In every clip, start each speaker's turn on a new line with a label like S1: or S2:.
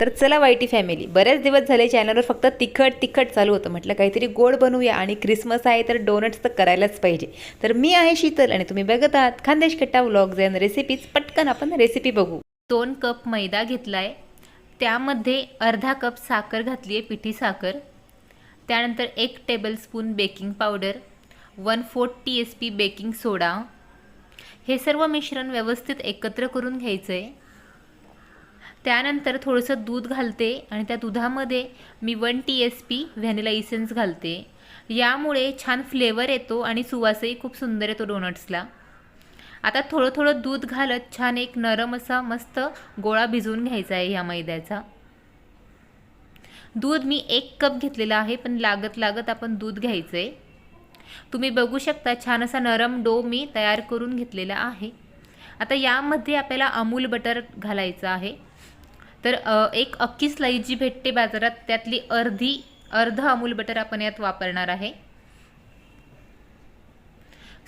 S1: तर चला YT family. बरेच दिवस झाले चॅनलवर फक्त तिखट तिखट चालू होतं. म्हटलं काहीतरी गोड बनवूया आणि क्रिसमस आहे तर डोनट्स तर करायलाच पाहिजे. तर मी आहे शीतल आणि तुम्ही बघत आहात खानदेश कट्टा व्लॉग्स अँड रेसिपीज पटकन आपण रेसिपी बघू. दोन कप मैदा घेतलाय. त्यामध्ये अर्धा कप साखर घातली आहे पिठी साखर. त्यानंतर एक tablespoon baking powder one fourth T S P baking soda हे सर्व मिश्रण व्यवस्थित एकत्र करून घ्यायचं आहे त्यानंतर थोडंसं दूध घालते आणि त्या दुधामध्ये मी one T S P vanilla essence घालते. यामुळे छान फ्लेवर येतो आणि सुवासही खूप सुंदर येतो डोनट्सला. आता थोडं थोडं दूध घालत छान एक नरम असा मस्त गोळा भिजवून घ्यायचा आहे ह्या मैद्याचा. दूध मी एक कप घेतलेला आहे पण लागत लागत आपण दूध घ्यायचं आहे तुम्ही बघू शकता छान असा नरम डो मी तयार करून घेतलेला आहे. आता यामध्ये आपल्याला अमूल बटर घालायचं आहे. तर एक अख्खी स्लाईस जी भेटते बाजारात त्यातली अर्धी अर्ध अमूल बटर आपण यात वापरणार आहे.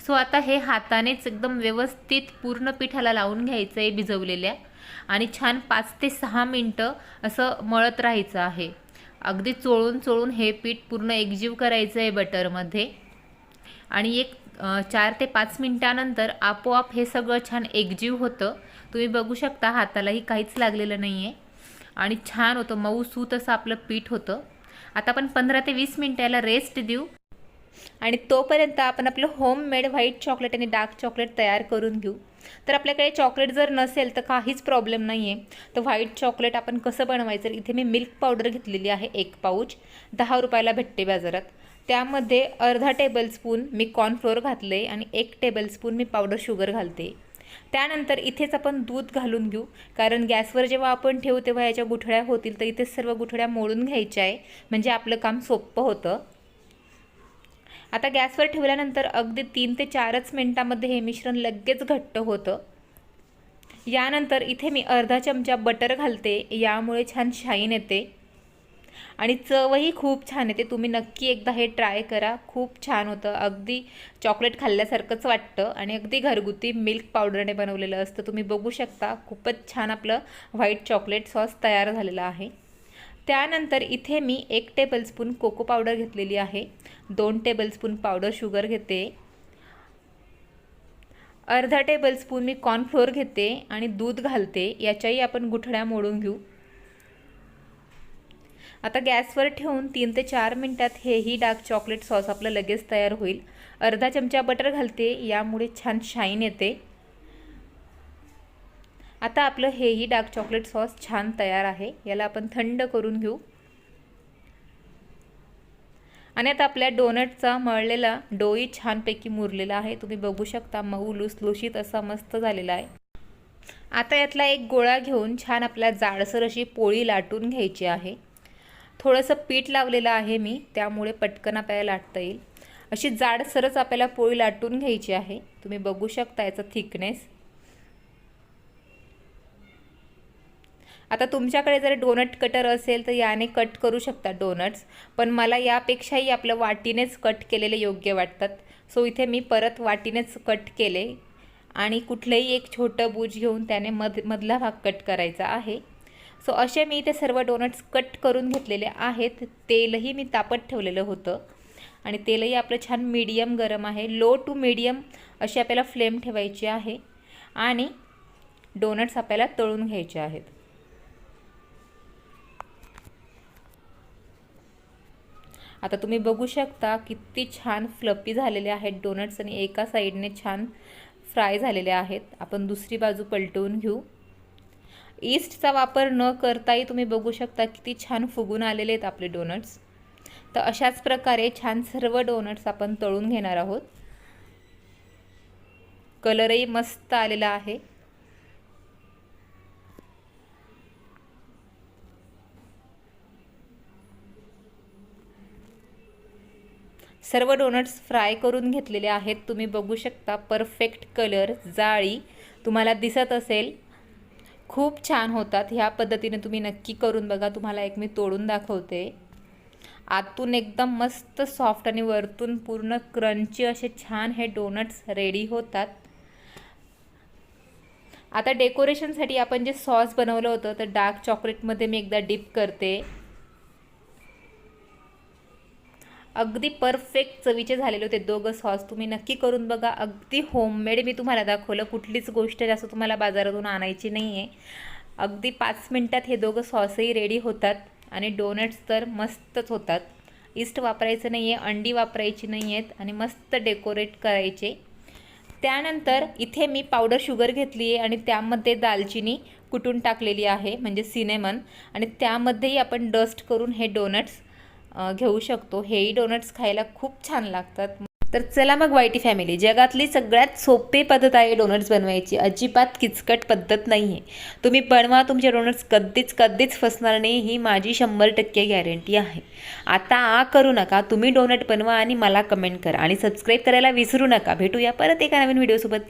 S1: सो आता हे हातानेच एकदम व्यवस्थित पूर्ण पिठाला लावून घ्यायचं आहे भिजवलेल्या आणि छान पाच ते सहा मिनटं असं मळत राहायचं आहे. अगदी चोळून चोळून हे पीठ पूर्ण एकजीव करायचं आहे बटरमध्ये. आणि एक चार ते पाच मिनटानंतर आपोआप हे सगळं छान एकजीव होतं. तुम्ही बघू शकता हातालाही काहीच लागलेलं नाही आहे आणि छान होतं. मऊ सूत असं आपलं पीठ होतं. आता आपण पंधरा ते वीस मिनटं याला रेस्ट देऊ. आणि तोपर्यंत आपण आपलं होममेड व्हाईट चॉकलेट आणि डार्क चॉकलेट तयार करून घेऊ. तर आपल्याकडे चॉकलेट जर नसेल तर काहीच प्रॉब्लेम नाही आहे तर व्हाईट चॉकलेट आपण कसं बनवायचं? इथे मी मिल्क पावडर घेतलेली आहे एक पाऊच दहा रुपयाला भेटते बाजारात. त्यामध्ये अर्धा टेबलस्पून मी कॉर्नफ्लोअर घातले आणि एक टेबलस्पून मी पावडर शुगर घालते. त्यानंतर इथेच आपण दूध घालून घेऊ. कारण गॅसवर जेव्हा आपण ठेवू तेव्हा याच्या गुठळ्या होतील. तर इथेच सर्व गुठळ्या मोडून घ्यायच्या आहे. म्हणजे आपलं काम सोपं होतं. आता गॅसवर ठेवल्यानंतर अगदी तीन ते चारच मिनटामध्ये हे मिश्रण लगेच घट्ट होतं. यानंतर इथे मी अर्धा चमचा बटर घालते. यामुळे छान शाईन येते. आणि चवही खूप छान येते. तुम्ही नक्की एकदा हे ट्राय करा. खूप छान होतं. अगदी चॉकलेट खाल्ल्यासारखंच वाटतं आणि अगदी घरगुती मिल्क पावडरने बनवलेलं असतं. तुम्ही बघू शकता. खूपच छान आपलं व्हाईट चॉकलेट सॉस तयार झालेलं आहे. त्यानंतर इथे मी एक टेबलस्पून कोको पावडर घेतलेली आहे. दोन टेबलस्पून पावडर शुगर घेते. अर्धा टेबलस्पून मी कॉर्नफ्लोअर घेते आणि दूध घालते. याच्याही आपण गुठळ्या मोडून घेऊ. आता गॅसवर ठेवून तीन ते चार मिनटात हेही डार्क चॉकलेट सॉस आपलं लगेच तयार होईल. अर्धा चमचा बटर घालते यामुळे छान शाईन येते. आता आपलं हेही डार्क चॉकलेट सॉस छान तयार आहे. याला आपण थंड करून घेऊ. आणि आता आपल्या डोनटचा मळलेला डोई छानपैकी मुरलेला आहे. तुम्ही बघू शकता मऊ लुसलुशीत असा मस्त झालेला आहे. आता यातला एक गोळा घेऊन छान आपल्या जाडसर अशी पोळी लाटून घ्यायची आहे. थोडंसं पीठ लावलेलं आहे मी त्यामुळे पटकन आपल्याला लाटता येईल. अशी जाडसरच आपल्याला पोळी लाटून घ्यायची आहे. तुम्ही बघू शकता याचा थिकनेस आता तुमच्याकडे जर डोनट कटर असेल तर याने कट करू शकता डोनट्स पण मला यापेक्षाही आपलं वाटीनेच कट केलेले योग्य वाटतात. सो इथे मी परत वाटीनेच कट केले आणि कुठलंही एक छोटं बूज घेऊन त्याने मध मधला भाग कट करायचा आहे. सो असे मी इथे सर्व डोनट्स कट करून घेतलेले आहेत. तेलही मी तापत ठेवलेलं होतं. आणि तेलही आपलं छान मीडियम गरम आहे. लो टू मीडियम अशी आपल्याला फ्लेम ठेवायची आहे. आणि डोनट्स आपल्याला तळून घ्यायचे आहेत. आता तुम्ही बघू शकता किती छान फ्लपी झालेले आहेत डोनट्स आणि एका साईडने छान फ्राय झालेले आहेत. आपण दुसरी बाजू पलटवून घेऊ. ईस्टचा वापर न करताही तुम्ही बघू शकता किती छान फुगून आलेले आहेत आपले डोनट्स तर अशाच प्रकारे छान सर्व डोनट्स आपण तळून घेणार आहोत. कलरही मस्त आलेला आहे. सर्व डोनट्स फ्राय करून घेतलेले आहेत. तुम्ही बघू शकता परफेक्ट कलर जाळी तुम्हाला दिसत असेल. खूप छान होतात. ह्या पद्धतीने तुम्ही नक्की करून बघा. तुम्हाला एक मी तोडून दाखवते. आतून एकदम मस्त सॉफ्ट आणि वरतून पूर्ण क्रंची असे छान हे डोनट्स रेडी होतात. आता डेकोरेशनसाठी आपण जे सॉस बनवलं होतं तर डार्क चॉकलेटमध्ये मी एकदा डिप करते. अगदी परफेक्ट चवीचे झालेले होते दोघं सॉस तुम्ही नक्की करून बघा. अगदी होममेड मी तुम्हाला दाखवलं. कुठलीच गोष्ट जास्त तुम्हाला बाजारातून आणायची नाही आहे अगदी पाच मिनटात हे दोघं सॉसही रेडी होतात आणि डोनट्स तर मस्तच होतात. इस्ट वापरायचं नाही आहे अंडी वापरायची नाही आहेत आणि मस्त डेकोरेट करायचे. त्यानंतर इथे मी पावडर शुगर घेतली आहे आणि त्यामध्ये दालचिनी कुटून टाकलेली आहे म्हणजे सिनेमन आणि त्यामध्येही आपण डस्ट करून हे डोनट्स घेऊ शकतो. हेही डोनट्स खायला खूप छान लागतात. तर चला मग वाईटी फॅमिली जगातली सगळ्यात सोपी पद्धत आहे डोनट्स बनवायची. अजिबात किचकट पद्धत नाही आहे तुम्ही बनवा तुमचे डोनट्स कधीच कधीच फसणार नाही. ही माझी शंभर टक्के गॅरंटी आहे. आता आ करू नका. तुम्ही डोनट बनवा आणि मला कमेंट करा. आणि सबस्क्राईब करायला विसरू नका. भेटूया परत एका नवीन व्हिडिओसोबत